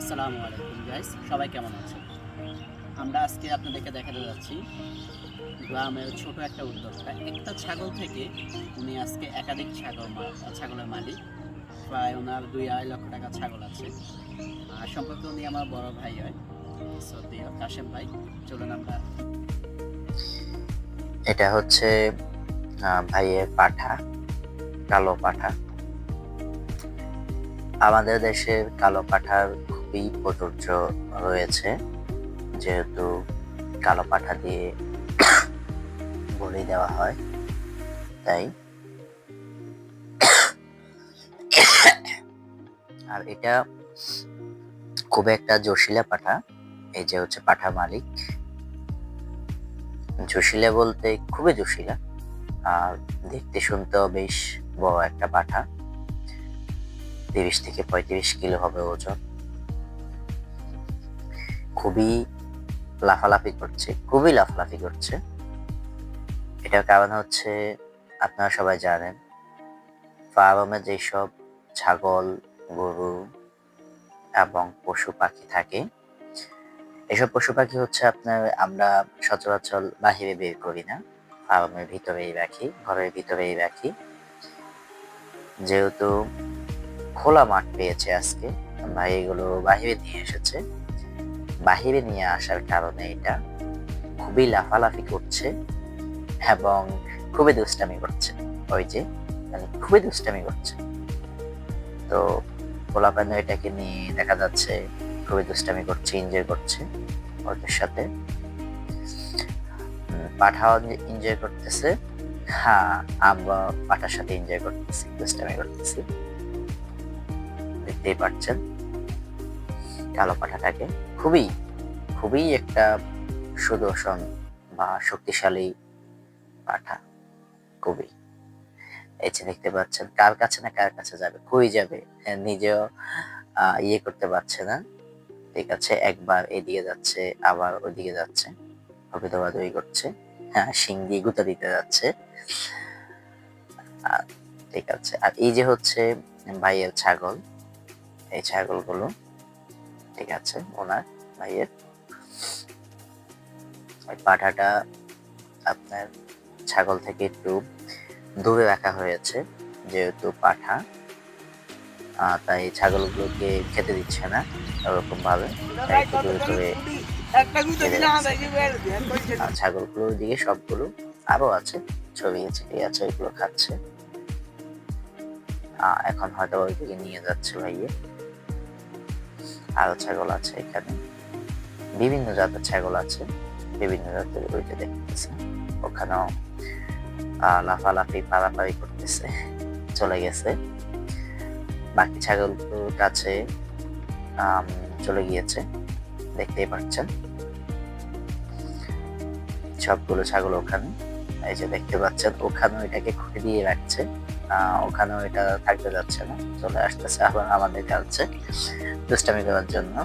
আসসালামু আলাইকুম গাইস সবাই কেমন আছেন? আমরা আজকে আপনাদেরকে দেখাতে যাচ্ছি গ্রামের ছোট একটা উদ্যোক্তা। একটা ছাগল থেকে উনি আজকে একাধিক ছাগল ছাগলের মালিক। প্রায় ওনার দুই আড়াই লক্ষ টাকা ছাগল আছে। আর সম্পর্কে উনি আমার বড় ভাই হয় সত্যিও কাশেম ভাই। চলুন আমরা এটা হচ্ছে ভাইয়ের পাঠা, কালো পাঠা। আমাদের দেশের কালো পাঠার খুবই প্রযোজ্য রয়েছে। যেহেতু কালো পাঠা দিয়ে বলি দেওয়া হয়, তাই। আর এটা খুব একটা জটিলা পাঠা, এই যে হচ্ছে পাঠা মালিক। জটিলা বলতে খুবই জটিলা আর দেখতে শুনতেও বেশ বড় একটা পাঠা। তিরিশ থেকে পঁয়ত্রিশ কিলো হবে ওজন। খুবই লাফালাফি করছে, খুবই লাফালাফি করছে। এটার কারণ হচ্ছে আপনারা সবাই জানেন, ফার্মে যেসব ছাগল, গরু এবং পশু পাখি থাকে, এসব পশু পাখি হচ্ছে আপনার আমরা সচরাচর বাহিরে বের করি না। ফার্মের ভিতরেই রাখি, ঘরের ভিতরেই রাখি। যেহেতু খোলা মাঠ পেয়েছে আজকে ভাই এগুলো বাহিরে নিয়ে এসেছে। বাহিরে নিয়ে আসার কারণে এটা খুবই লাফালাফি করছে এবং খুবই দুষ্টামি করছে। ওই যে মানে খুবই দুষ্টামি করছে। তো পোলাপানো এটাকে নিয়ে দেখা যাচ্ছে খুবই দুষ্টামি করছে এনজয় করছে ওদের সাথে। পাঠাও এনজয় করতেছে হ্যাঁ আমরা পাঠার সাথে এনজয় করতেছি, দুষ্টামি করতেছি। দেখতেই পাচ্ছেন কালো পাঠাটাকে। খুবই খুবই একটা সুদর্শন বা শক্তিশালী পাঠা খুবই। এই যে দেখতে পাচ্ছেন কার কাছে না কার কাছে যাবে কই যাবে হ্যাঁ, নিজেও ইয়ে করতে পারছে না। ঠিক আছে একবার এদিকে যাচ্ছে আবার ওইদিকে যাচ্ছে দৌড়াদৌড়ি করছে হ্যাঁ শিং দিয়ে গুঁতা দিতে যাচ্ছে। ঠিক আছে আর এই যে হচ্ছে ভাইয়ের ছাগল এই ছাগলগুলো ঠিক আছে ওনার ভাইয়ের। ওই পাঠাটা আপনার ছাগল থেকে একটু দূরে রাখা হয়েছে, যেহেতু পাঠা। তাই ছাগলগুলোকে খেতে দিচ্ছে না ওরকম ভাবে ছাগলগুলোর দিকে সবগুলো আরও আছে, ছড়িয়ে ছিটিয়ে আছে, ওইগুলো খাচ্ছে। এখন হয়তো ওইদিকে নিয়ে যাচ্ছে ভাইয়ে। আরও ছাগল আছে এখানে। বিভিন্ন জাতের ছাগল আছে, বিভিন্ন জাতের ওইটা দেখতেছে। ওখানেও লাফালাফি পালাপালি করতেছে, চলে গেছে। বাকি ছাগলগুলোর কাছে চলে গিয়েছে, দেখতেই পাচ্ছেন। সবগুলো ছাগল ওখানে, এই যে দেখতে পাচ্ছেন, ওখানেও এটাকে খুঁটে দিয়ে রাখছে। ওখানেও এটা থাকতে যাচ্ছে না। চলে আসতেছে আবার আমাদের কাছে দুষ্টামি দেওয়ার জন্য।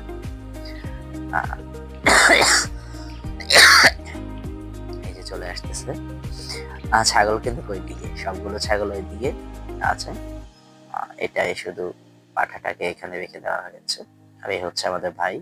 এই যে চলে আসতেছে। আহ, ছাগল কিন্তু ওই দিকে সবগুলো ছাগল ওই দিকে আছে এটাই শুধু পাঠাটাকে এখানে রেখে দেওয়া হয়েছে। আর এই হচ্ছে আমাদের ভাই।